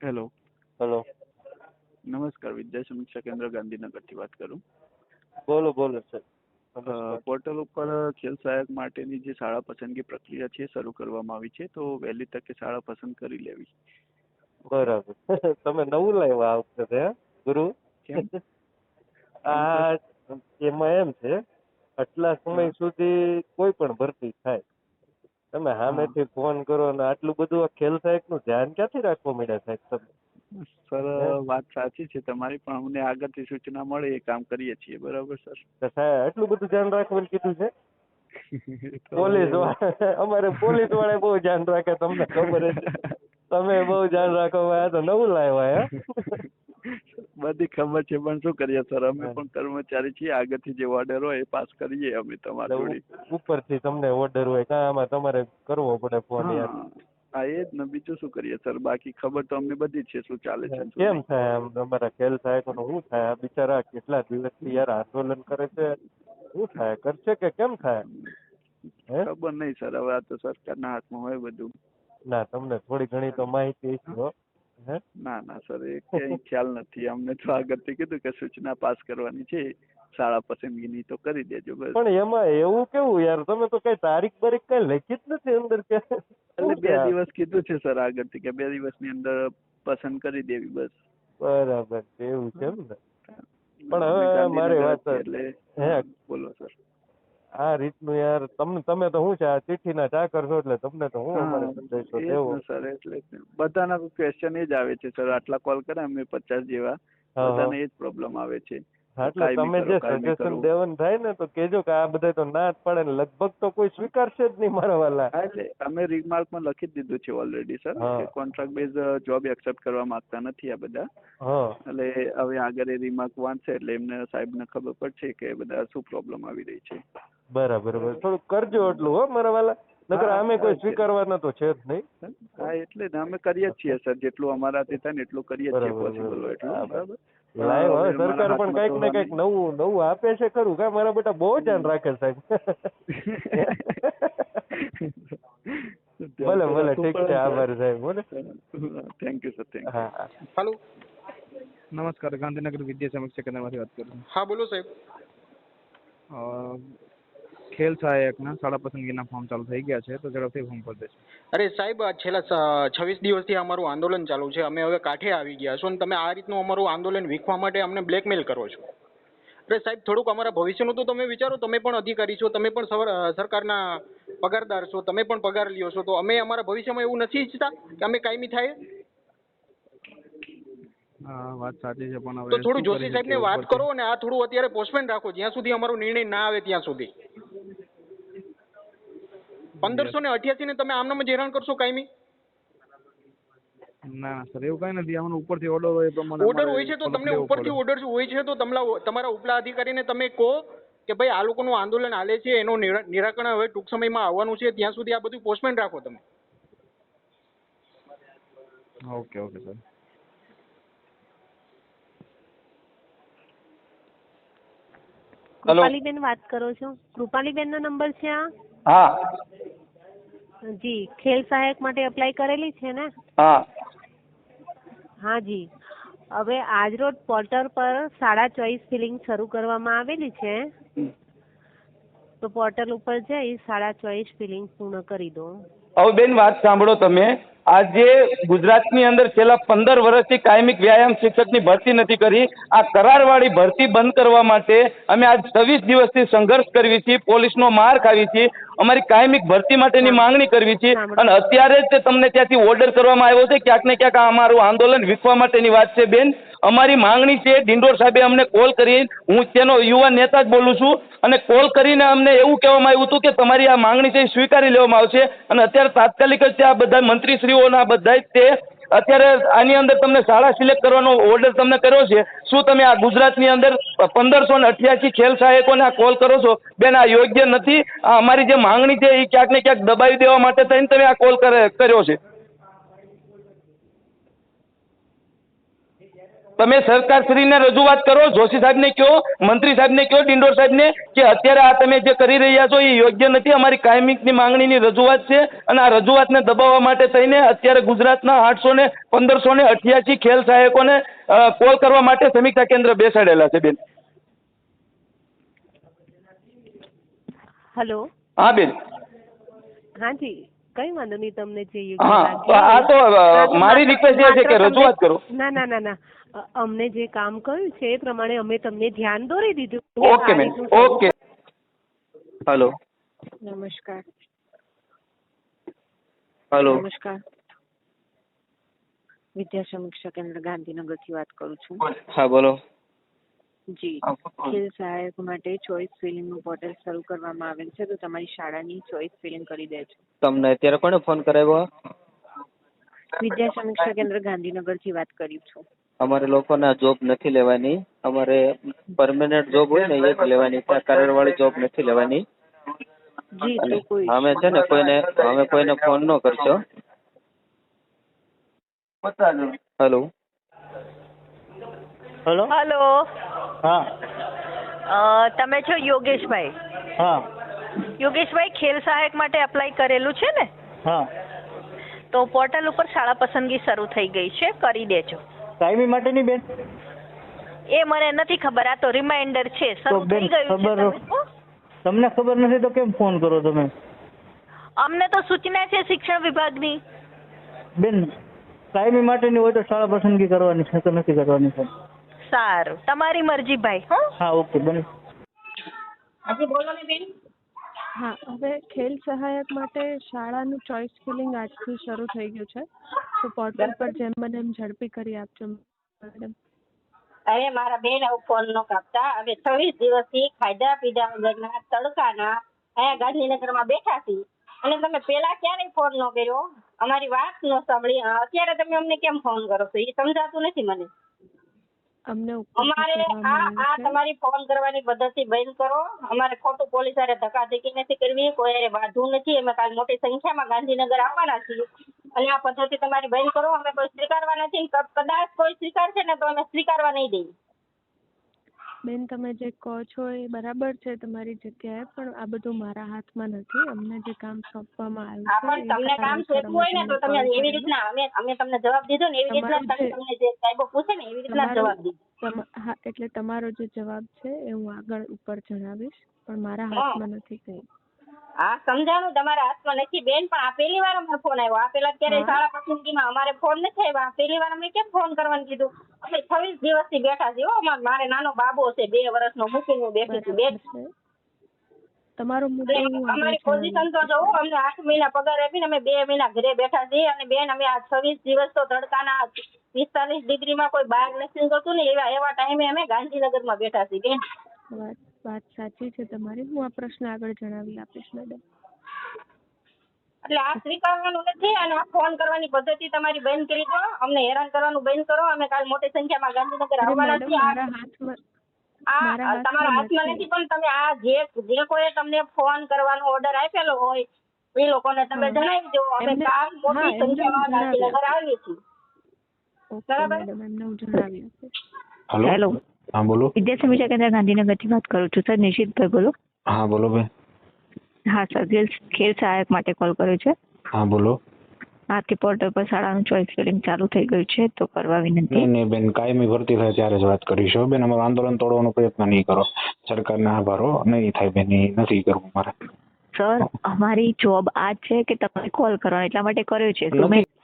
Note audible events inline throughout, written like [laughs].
Hello hello નમસ્કાર વિદ્યા સમીક્ષા કેન્દ્ર ગાંધીનગરથી વાત કરું. બોલો બોલો સર પોર્ટલ ઉપર ખેલ સહાયક માટેની જે શાળા પસંદગી પ્રક્રિયા છે શરૂ કરવામાં આવી છે તો વહેલી તકે શાળા પસંદ કરી લેવી. બરાબર. [laughs] તમે નવું લાવ્યા આ વખતે ગુરુ? [laughs] આ એમાં એમ છે આટલા સમય સુધી કોઈ પણ ભરતી થાય. તમે સામેથી ફોન કરો ને આટલું બધું આ ખેલ સાહેબનું ધ્યાન ક્યાંથી રાખવા માંડ્યા સાહેબ તમે? સર વાત સાચી છે. તમારી પણ અમને આગળથી સૂચના મળે એ કામ કરીએ છીએ. બરાબર સર? સાહેબ આટલું બધું ધ્યાન રાખવાનું કીધું છે? [laughs] પોલીસ [laughs] અમારે પોલીસવાળા બહુ ધ્યાન રાખે તમને ખબર છે. તમે બહુ ધ્યાન રાખો તો નવું લાવ્યા હે? બધી ખબર છે પણ શું કરીએ સર? અમે પણ કર્મચારી છીએ આગળથી જે ઓર્ડર હોય એ પાસ કરીએ અમે તમારા જોડે. ઉપરથી તમને ઓર્ડર હોય કાં આમાં તમારે કરવો પડે ફોન યાર? હા એ જ ને. બીજું શું કરીએ સર? બાકી ખબર તો અમને બધી છે શું ચાલે છે કેમ થાય આમ? તમારા ખેલ સાહેબોનું શું થાય? આ બિચારા કેટલા દિવસથી યાર આંદોલન કરે છે? શું થાય? કરશે કે કેમ થાય? ખબર નહીં સર હવે આ તો સરકારના હાથમાં હોય બધું. ના તમને થોડી ઘણી તો માહિતી છે ના ના સર એ ક્યાંય ખ્યાલ નથી. અમને તો આગળથી કીધું કે સૂચના પાસ કરવાની છે. શાળા પસંદગીની તો કરી દેજો બસ. પણ એમાં એવું કેવું યાર તમે તો કઈ તારીખ બારીખ કઈ લખી જ નથી અંદર કે એટલે બે દિવસ કીધું છે સર આગળથી કે બે દિવસની અંદર પસંદ કરી દેવી બસ. બરાબર એવું છે એમ ને? પણ હવે મારી વાત એટલે હે? બોલો સર. આ રીતનું યાર તમને તમે તો શું છે આ ચિઠ્ઠીના ચાકર છો એટલે તમને તો હું અમારે દેવો? સર એટલે બધાના ક્વેશ્ચન એ જ આવે છે સર. આટલા કોલ કરે અમે પચાસ જેવા. બધાને એ જ પ્રોબ્લેમ આવે છે. એટલે તમે જે સજેશન દેવન થાય ને તો કેજો કે આ બધા તો ના જ પડે ને લગભગ તો કોઈ સ્વીકારશે જ નહીં મારા વાલા. એટલે અમે રિમાર્કમાં લખી જ દીધું છે ઓલરેડી સર. કે કોન્ટ્રાક્ટ બેઝ જોબ એક્સેપ્ટ કરવા માંગતા નથી આ બધા. એટલે હવે આગળ એ રીમાર્ક વાંચશે એટલે એમને સાહેબને ખબર પડશે કે બધા શું પ્રોબ્લેમ આવી રહી છે. બરાબર થોડું કરજો એટલું હો મારા વાલા. નકર અમે કોઈ સ્વીકારવાના તો છે જ નહીં. હા એટલે અમે કરીએ જ છીએ સર જેટલું અમારાથી થાય ને એટલું કરીએ જ છીએ પોસિબલ હોય એટલું. બરાબર. લાઈવ હવે સરકાર પણ કંઈક ને કંઈક નવું નવું આપે છે ખરું. કા મારા બેટા બહુ ધ્યાન રાખે [laughs] છે સાહેબ. ભલે ભલે ઠીક છે આભાર સાહેબ બોલે. થેન્ક યુ સર થેન્ક હા હેલો નમસ્કાર ગાંધીનગર વિદ્યા સમક્ષ કેન્દ્રમાંથી વાત કરું હા બોલો સાહેબ. અ, ખેલ સહાયકના શાળા પસંદગીના ફોર્મ ચાલુ થઈ ગયા છે તો ઝડપથી ફોર્મ ભરી દેજો અરે સાહેબ આ છેલ્લા છવ્વીસ દિવસથી અમારું આંદોલન ચાલુ છે. અમે હવે કાંઠે આવી ગયા છો અને તમે આ રીતનું અમારું આંદોલન વીખવા માટે અમને બ્લેકમેલ કરો છો. અરે સાહેબ થોડુંક અમારા ભવિષ્યનું તો તમે વિચારો તમે પણ અધિકારી છો તમે પણ સરકારના પગારદાર છો તમે પણ પગાર લ્યો છો તો અમે અમારા ભવિષ્યમાં એવું નથી ઈચ્છતા કે અમે કાયમી થાય? વાત સાચી છે પણ હવે તો થોડું જોશી સાહેબને વાત કરો અને આ થોડું અત્યારે પોસ્ટમેન રાખો જ્યાં સુધી અમારો નિર્ણય ના આવે ત્યાં સુધી. પંદરસો ને અઠ્યાસી ને તમે આમનામ જ હેરાન કરશો કાયમી? ના ના સર એવું કઈ નથી. આમાં ઉપરથી ઓર્ડર હોય પ્રમાણે ઓર્ડર હોય છે તો તમને ઉપરથી ઓર્ડર હોય છે તો તમલા તમારા ઉપલા અધિકારીને તમે કહો કે ભાઈ આ લોકોનું આંદોલન હાલે છે એનું નિરાકરણ હવે ટૂંક સમયમાં આવવાનું છે ત્યાં સુધી આ બધું પોસ્ટમેન રાખો તમે. Okay okay sir. કૃપાલીબેન વાત કરો છો. કૃપાલીબેનનો નંબર છે આ? હા. જી ખેલ સહાયક માટે અપ્લાય કરેલી છે ને? હા. હા જી. હવે આજરોજ પોર્ટલ પર સાડા ચોઈસ ફિલિંગ શરૂ કરવામાં આવેલી છે. તો પોર્ટલ ઉપર જઈ સાડા ચોઈસ ફિલિંગ પૂર્ણ કરી દો. હવે બેન વાત સાંભળો તમે. આજે ગુજરાતની અંદર છેલ્લા પંદર વર્ષથી કાયમિક વ્યાયામ શિક્ષકની ભરતી નથી કરી. આ કરારવાળી ભરતી બંધ કરવા માટે અમે આજ છવ્વીસ દિવસથી સંઘર્ષ કરવી છીએ, પોલીસનો માર ખાવી છીએ, અમારી કાયમિક ભરતી માટેની માંગણી કરવી છે અને અત્યારે જ તમને ત્યાંથી ઓર્ડર કરવામાં આવ્યો છે. ક્યાંક ને ક્યાંક આ અમારું આંદોલન વીખવા માટેની વાત છે બેન. અમારી માંગણી છે, ડિંડોર સાહેબે અમને કોલ કરી, હું તેનો યુવા નેતા જ બોલું છું. અને કોલ કરીને અમને એવું કહેવામાં આવ્યું હતું કે તમારી આ માંગણી છે એ સ્વીકારી લેવામાં આવશે. અને અત્યારે તાત્કાલિક જ આ બધા મંત્રીશ્રીઓના બધા જ તે અત્યારે આની અંદર તમને શાળા સિલેક્ટ કરવાનો ઓર્ડર તમને કર્યો છે. શું તમે આ ગુજરાતની અંદર પંદરસો ને અઠ્યાસી ખેલ સહાયકોને આ કોલ કરો છો? બેન, આ યોગ્ય નથી. આ અમારી જે માંગણી છે એ ક્યાંક ને ક્યાંક દબાવી દેવા માટે થઈને તમે આ કોલ કરે, કર્યો છે. તમે સરકારશ્રીને રજૂઆત કરો જોશી સાહેબને કહો મંત્રી સાહેબને કહો ડિંડોર સાહેબને કે અત્યારે આ તમે જે કરી રહ્યા છો એ યોગ્ય નથી. અમારી કાયમિકની માંગણીની રજૂઆત છે અને આ રજૂઆતને દબાવવા માટે થઈને અત્યારે ગુજરાતના આઠસો ને પંદરસો ને અઠ્યાસી ખેલ સહાયકોને કોલ કરવા માટે સમીક્ષા કેન્દ્ર બેસાડેલા છે બેન. હેલો. હા બેન. હા જી. કઈ વાંધો નહીં તમને જે યોગ્ય આ તો મારી રિક્વેસ્ટ એ છે કે રજૂઆત કરો. ના ના ના ના. અમને જે કામ કર્યું છે એ પ્રમાણે અમે તમને ધ્યાન દોરી દીધું. ઓકે શરૂ ઓકે હેલો નમસ્કાર. હેલો નમસ્કાર. વિદ્યા સમીક્ષા કેન્દ્ર ગાંધીનગરથી વાત કરું છું. હા બોલો. જી. ખેલ સહાયક માટે ચોઇસ ફિલિંગનું પોર્ટલ શરૂ કરવામાં આવેલ છે તો તમારી શાળાની ચોઇસ ફિલિંગ કરી દેજો તમને અત્યારે કોને ફોન કરાવ્યો? વિદ્યા સમીક્ષા કેન્દ્ર ગાંધીનગરથી વાત કરી છું. અમારે લોકોને જોબ નથી લેવાની. અમારે પરમેનન્ટ જોબ હોય ને એ જ લેવાની. છે કરારવાળી જોબ નથી લેવાની. જી તો કોઈ અમે છે ને કોઈને અમે કોઈને ફોન ન કરશો. હેલો. હેલો. હલો. હા. તમે છો યોગેશભાઈ? હા. યોગેશભાઈ ખેલ સહાયક માટે એપ્લાય કરેલું છે ને? હા. તો પોર્ટલ ઉપર શાળા પસંદગી શરૂ થઈ ગઈ છે કરી દેજો. કાયમી માટેની બેન? એ મને નથી ખબર આ તો રિમાઇન્ડર છે શરૂ થઈ ગયું છે. તમને. ખબર નથી તો કેમ ફોન કરો તમે? અમને તો સૂચના છે શિક્ષણ વિભાગની. બેન કાયમી માટેની હોય તો શાળા પસંદગી કરવાની છે તો નથી કરવાની છે? સારું. તમારી મરજી ભાઈ હો. હા ઓકે બેન. હા હવે ખેલ સહાયક માટે શાળાનું ચોઇસ ફિલિંગ આજથી શરૂ થઈ ગયું છે. તો પોર્ટલ પર જેમ બને એમ ઝડપી કરી આપજો મેડમ અરે મારા બેન આવું ફોન નો કાપતા. હવે છવ્વીસ દિવસથી ખાધા પીધા વગરના તડકાના અહીંયા ગાંધીનગરમાં બેઠા છી અને તમે પેલા ક્યારેય ફોન નો કર્યો? અમારી વાત નો સાંભળી. અત્યારે તમે અમને કેમ ફોન કરો છો? એ સમજાતું નથી મને. અમને અમારે આ આ તમારી ફોન કરવાની પદ્ધતિ બંધ કરો. અમારે ખોટું પોલીસ આરે ધકાધકી નથી કરવી. કોઈ આરે બાંધવું નથી. અમે કાલ મોટી સંખ્યામાં ગાંધીનગર આવવાના છીએ. અને આ પદ્ધતિ તમારી બંધ કરો. અમે કોઈ સ્વીકારવા નથી. કદાચ કોઈ સ્વીકારશે ને તો અમે સ્વીકારવા નહીં દઈએ. બેન તમે જે કહો છો એ બરાબર છે તમારી જગ્યાએ પણ આ બધું મારા હાથમાં નથી. અમને જે કામ સોંપવામાં આવ્યું છે પણ તમને કામ સોંપવું હોય ને તો તમે એવી રીતના અમે અમે તમને જવાબ દીધો ને એવી રીતના તમે તમને જે સાહેબો પૂછે ને એવી રીતના જવાબ દીધો. હા એટલે તમારો જે જવાબ છે એ હું આગળ ઉપર જણાવીશ પણ મારા હાથમાં નથી કંઈ. હા સમજાણું તમારા હાથમાં નથી. બેન પણ આ પહેલી વાર અમને ફોન આવ્યો. આ પેલા ક્યારે શાળા પસંદગીમાં અમારે ફોન નથી આવ્યો. આ પહેલી વાર અમે કેમ ફોન કરવાનું કીધું? અમે છવ્વીસ દિવસથી બેઠા છીએ હો. અમાર- મારે નાનો બાબો છે બે વર્ષનો મૂકીને બેઠી છું. બેન તમારો મુદ્દો અમારી પોઝિશન તો જો જોવો અમને આઠ મહિના પગાર આપીને અમે બે મહિના ઘરે બેઠા છીએ અને બેન અમે આ છવ્વીસ દિવસ તો તડકાના પિસ્તાલીસ ડિગ્રીમાં કોઈ બહાર નથી નીકળતું ને એવા એવા ટાઈમે અમે ગાંધીનગરમાં બેઠા છીએ. બેન વાત સાચી છે તમારી. હું આ પ્રશ્ન આગળ જણાવી આપીશ મેડમ એટલે આ સ્વીકારવાનું નથી અને આ ફોન કરવાની પદ્ધતિ તમારી બંધ કરી દો. અમને હેરાન કરવાનું બંધ કરો. અમે કાલ મોટી સંખ્યામાં ગાંધીનગર આવવાના છીએ. મારા હાથમાં આ તમારા હાથમાં નથી. પણ તમે આ જે જે કોઈએ તમને ફોન કરવાનો ઓર્ડર આપેલો હોય એ લોકોને તમે જણાવી દો. અમે કાલ મોટી સંખ્યામાં ગાંધીનગર આવીએ છીએ. બરાબર. હેલો હા બોલો. વિદ્યા સમીક્ષા કેન્દ્ર ગાંધીનગરથી વાત કરું છું. સર નિશિતભાઈ બોલો. હા બોલો બેન. હા સર ખેલ ખેલ સહાયક માટે કોલ કર્યો છે. હા બોલો. આથી પોર્ટલ પર શાળાનું ચોઈસ ફિલિંગ ચાલુ થઈ ગયું છે તો કરવા વિનંતી. નહીં નહીં બેન કાયમી ભરતી થાય ત્યારે જ વાત કરીશું બેન અમારું આંદોલન તોડવાનો પ્રયત્ન નહીં કરો. સરકારને આભારો નહીં થાય બેન નથી કરવું મારે. સર અમારી જોબ આ છે કે તમે કોલ કરવાનો એટલા માટે કર્યો છે.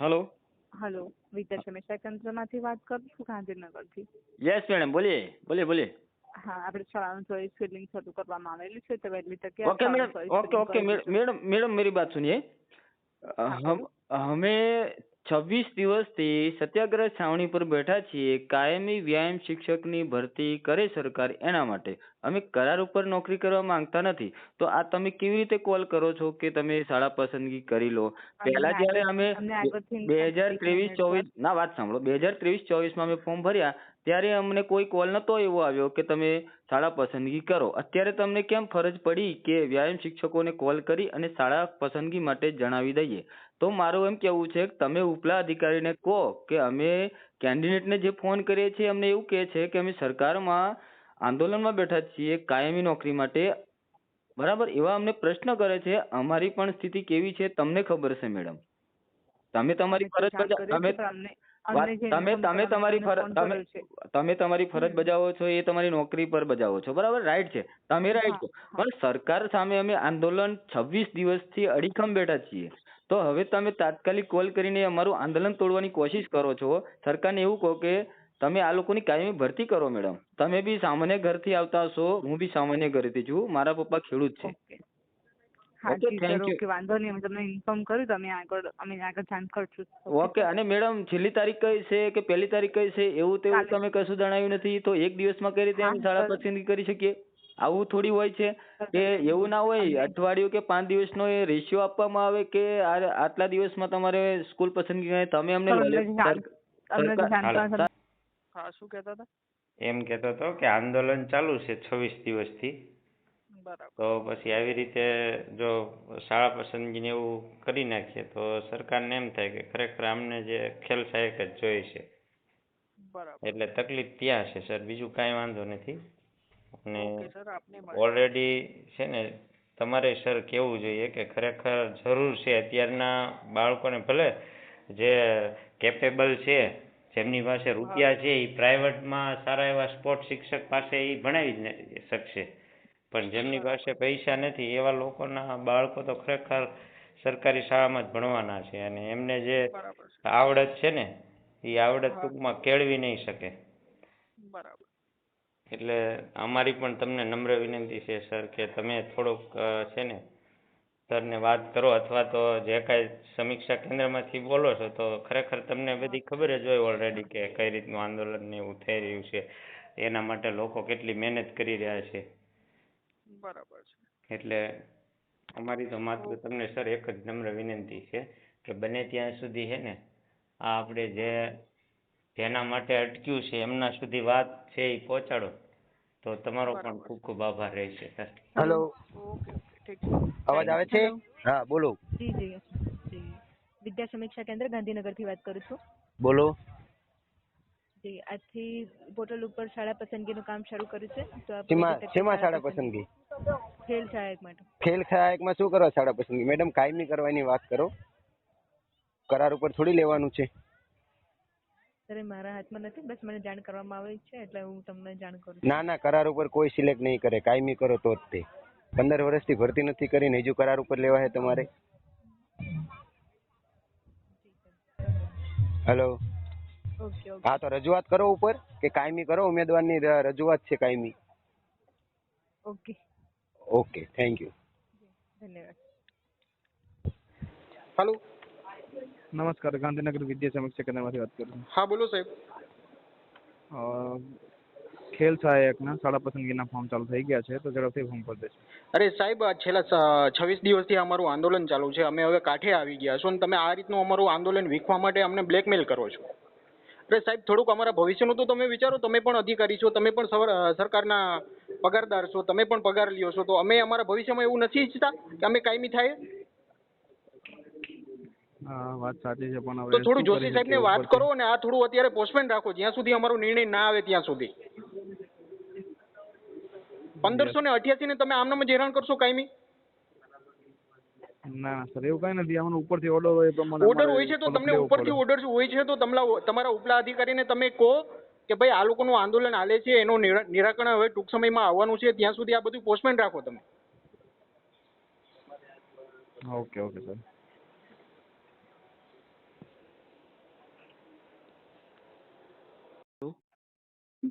હેલો હેલો વિદ્યા માંથી વાત કરું છું ગાંધીનગરથી યસ મેડમ બોલીએ બોલીએ બોલીએ. હા આપણે શાળાનું ચોઈસ ફિલિંગ શરૂ કરવામાં આવેલું છે તો વહેલી તકે okay madam okay okay madam madam મેરી વાત સુનિએ. અમે હમે છવ્વીસ દિવસથી સત્યાગ્રહ છાવણી પર બેઠા છીએ. કાયમી વ્યાયામ શિક્ષકની ભરતી કરે સરકાર એના માટે. અમે કરાર ઉપર નોકરી કરવા માંગતા નથી. તો આ તમે કેવી રીતે કોલ કરો છો કે તમે શાળા પસંદગી કરી લો? પહેલા જ્યારે અમે બે હજાર ત્રેવીસ ચોવીસ ના વાત સાંભળો. બે હજાર ત્રેવીસ ચોવીસમાં અમે ફોર્મ ભર્યા ત્યારે અમને કોઈ કોલ નતો એવો આવ્યો કે તમે શાળા પસંદગી કરો. અત્યારે તમને કેમ ફરજ પડી કે વ્યાયામ શિક્ષકોને કોલ કરી અને શાળા પસંદગી માટે જણાવી દઈએ? તો મારું એમ કેવું છે કે તમે ઉપલા અધિકારીને કહો કે અમે કેન્ડિડેટને જે ફોન કરીએ છીએ અમને એવું કહે છે કે અમે સરકારમાં આંદોલનમાં બેઠા છીએ કાયમી નોકરી માટે. બરાબર એવા અમને પ્રશ્ન કરે છે અમારી પણ સ્થિતિ કેવી છે તમને ખબર છે મેડમ. તમે તમારી ફરજ તમે તમે તમે તમારી ફરજ તમે તમે તમારી ફરજ બજાવો છો એ તમારી નોકરી પર બજાવો છો. બરાબર રાઈટ છે. તમે રાઈટ છો. પણ સરકાર સામે અમે આંદોલન છવ્વીસ દિવસથી અડીખમ બેઠા છીએ. તો હવે તમે તાત્કાલિક કોલ કરીને અમારું આંદોલન તોડવાની કોશિશ કરો છો. સરકારને એવું કહો કે તમે આ લોકોની કાયમી ભરતી કરો મેડમ. તમે બી સામાન્ય ઘરથી આવતા હશો હું બી સામાન્ય ઘરેથી છું મારા પપ્પા ખેડૂત છે. ઓકે. થેન્ક યુ ઓકે વાંધો નહીં અમે તમને ઇન્ફોર્મ કર્યું તો આગળ અમે આગળ જાણ કરશું. ઓકે અને મેડમ છેલ્લી તારીખ કઈ છે કે પહેલી તારીખ કઈ છે એવું તેવું તમે કશું જણાવ્યું નથી તો એક દિવસમાં કઈ રીતે અમે શાળા પસંદગી કરી શકીએ? આવું થોડી હોય છે કે એવું ના હોય અઠવાડિયું કે પાંચ દિવસનો એ રેશિયો આપવામાં આવે કે આટલા દિવસમાં તમારે સ્કૂલ પસંદગી તમે અમને હા શું કહેતા હતા? એમ કહેતો હતો કે આંદોલન ચાલુ છે છવ્વીસ દિવસથી. તો પછી આવી રીતે જો શાળા પસંદગીને એવું કરી નાખીએ તો સરકારને એમ થાય કે ખરેખર આમને જે ખેલ સહાયક જ જોઈએ છે. એટલે તકલીફ ત્યાં છે સર. બીજું કાંઈ વાંધો નથી. અને ઓલરેડી છે ને તમારે સર કહેવું જોઈએ કે ખરેખર જરૂર છે અત્યારના બાળકોને ભલે જે કેપેબલ છે જેમની પાસે રૂપિયા છે એ પ્રાઇવેટમાં સારા એવા સ્પોર્ટ શિક્ષક પાસે એ ભણાવી જ શકશે. પણ જેમની પાસે પૈસા નથી એવા લોકોના બાળકો તો ખરેખર સરકારી શાળામાં જ ભણવાના છે. અને એમને જે આવડત છે ને એ આવડત ટૂંકમાં કેળવી નહીં શકે. એટલે અમારી પણ તમને નમ્ર વિનંતી છે સર કે તમે થોડુંક છે ને સરને વાત કરો અથવા તો જે કાંઈ સમીક્ષા કેન્દ્રમાંથી બોલો છો તો ખરેખર તમને બધી ખબર જ હોય ઓલરેડી કે કઈ રીતનું આંદોલન ને એવું થઈ રહ્યું છે. એના માટે લોકો કેટલી મહેનત કરી રહ્યા છે. બરાબર એટલે અમારી તો માત્ર તમને સર એક જ નમ્ર વિનંતી છે કે બને ત્યાં સુધી છે ને આ આપણે જે જેના માટે અટક્યું છે એમના સુધી વાત છે એ પહોંચાડો. તો તમારો પણ ખૂબ ખૂબ આભાર રહેશે સર. હેલો અવાજ આવે છે? હા બોલો. જી જી. જી. વિદ્યા સમીક્ષા કેન્દ્ર ગાંધીનગરથી વાત કરું છું. બોલો. જી આજથી પોર્ટલ ઉપર શાળા પસંદગીનું કામ શરૂ કર્યું છે. તો આપ શેમાં શેમાં શાળા પસંદગી? ખેલ સહાયક માટે. ખેલ સહાયકમાં શું કરવા શાળા પસંદગી? મેડમ કાયમી કરવાની વાત કરો. કરાર ઉપર થોડી લેવાનું છે. સર એ મારા હાથમાં નથી. બસ મને જાણ કરવામાં આવે છે એટલે હું તમને જાણ કરું ના ના કરાર ઉપર કોઈ સિલેક્ટ નહીં કરે. કાયમી કરો તો જ તે. પંદર વર્ષથી ભરતી નથી કરીને હજુ કરાર ઉપર લેવા છે તમારે? હેલો ઓકે ઓકે હા તો રજૂઆત કરો ઉપર કે કાયમી કરો? ઉમેદવારની રજૂઆત છે કાયમી. ઓકે ઓકે થેન્ક યુ ધન્યવાદ. હાલો નમસ્કાર ગાંધીનગર વિદ્યા સમક્ષ કેન્દ્રમાંથી વાત કરું હા બોલો સાહેબ. અ, ખેલ સહાયકના શાળા પસંદગીના ફોર્મ ચાલુ થઈ ગયા છે તો ઝડપથી ફોર્મ ભરી દેશે અરે સાહેબ છેલ્લા છવ્વીસ દિવસથી અમારું આંદોલન ચાલુ છે અમે હવે કાંઠે આવી ગયા છો અને તમે આ રીતનું અમારું આંદોલન વીખવા માટે અમને બ્લેકમેલ કરો છો. અરે સાહેબ થોડુંક અમારા ભવિષ્યનું તો તમે વિચારો તમે પણ અધિકારી છો તમે પણ સરકારના પગારદાર છો તમે પણ પગાર લ્યો છો તો અમે અમારા ભવિષ્યમાં એવું નથી ઈચ્છતા કે અમે કાયમી થાય? વાત સાચી છે પણ હવે તો થોડું જોશી સાહેબ ને વાત કરો અને આ થોડું અત્યારે પોસ્ટમેન રાખો જ્યાં સુધી અમારો નિર્ણય ના આવે ત્યાં સુધી. પંદરસો ને અઠ્યાસી ને તમે આમનામ જ હેરાન કરશો કાયમી? ના ના સર એવું કઈ નથી. આમાં ઉપરથી ઓર્ડર હોય પ્રમાણે ઓર્ડર હોય છે તો તમને ઉપરથી ઓર્ડર હોય છે તો તમારા તમારા ઉપલા અધિકારીને તમે કહો કે ભાઈ આ લોકોનું આંદોલન હાલે છે એનું નિરાકરણ હવે ટૂંક સમયમાં આવવાનું છે ત્યાં સુધી આ બધું પોસ્ટમેન રાખો તમે. Okay okay sir.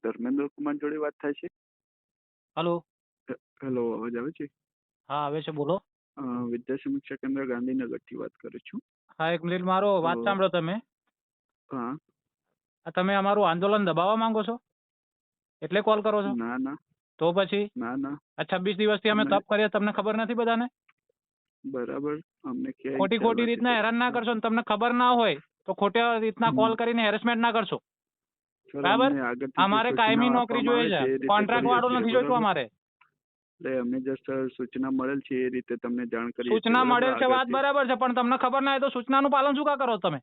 Dharmendra Kumar જોડે વાત થાય છે? હલો. હેલો અવાજ આવે છે? હા આવે છે બોલો. અ, વિદ્યા સમીક્ષા કેન્દ્ર ગાંધીનગરથી વાત કરું છું? હા એક મિનિટ મારો વાત તો- સાંભળો તમે. હા. આ તમે અમારું આંદોલન દબાવવા માંગો છો? એટલે કોલ કરો છો? ના ના. તો પછી? ના ના. આ છવ્વીસ દિવસથી અમે અમે- તપ કરીએ તમને ખબર નથી બધાને? બરાબર અમને ક્યાંય ખોટી ખ્યાલ ખોટી નથી. રીતના હેરાન ના કરશો ને તમને ખબર ના હોય તો ખોટી રીતના કોલ કરીને હેરેસમેન્ટ ના કરશો. બરાબર? અમારે કાયમી નોકરી જોઈએ છે. કોન્ટ્રાક્ટ વાળો નથી જોઈતું અમારે. એટલે અમને જસ્ટ સૂચના મળેલ છે એ રીતે તમને જાણ સૂચના મળેલ છે વાત બરાબર છે પણ તમને ખબર ના હોય તો સૂચનાનું પાલન શું કા કરો તમે?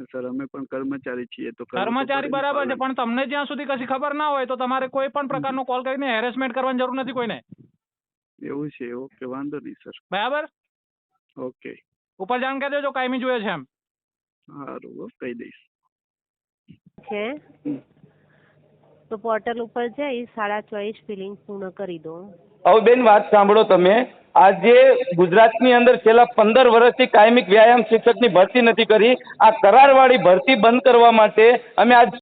સર અમે પણ કર્મચારી છીએ તો કર્મચારી બરાબર છે પણ તમને જ્યાં સુધી કશી ખબર ના હોય તો તમારે કોઈ પણ પ્રકારનો કોલ કરીને હેરેસમેન્ટ કરવાની જરૂર નથી કોઈને. એવું છે ઓકે વાંધો નહીં સર. બરાબર? ઓકે. ઉપર જાણ કરી દેજો કાયમી જોઈએ છે એમ. સારું કહી દઈશ. છે? તો પોર્ટલ ઉપર જઈ સાડા ચોવીસ ફિલિંગ પૂર્ણ કરી દો હવે બેન વાત સાંભળો તમે. આજે ગુજરાતની અંદર છેલ્લા પંદર વર્ષથી કાયમિક વ્યાયામ શિક્ષકની ભરતી નથી કરી. આ કરારવાળી ભરતી બંધ કરવા માટે અમે આજ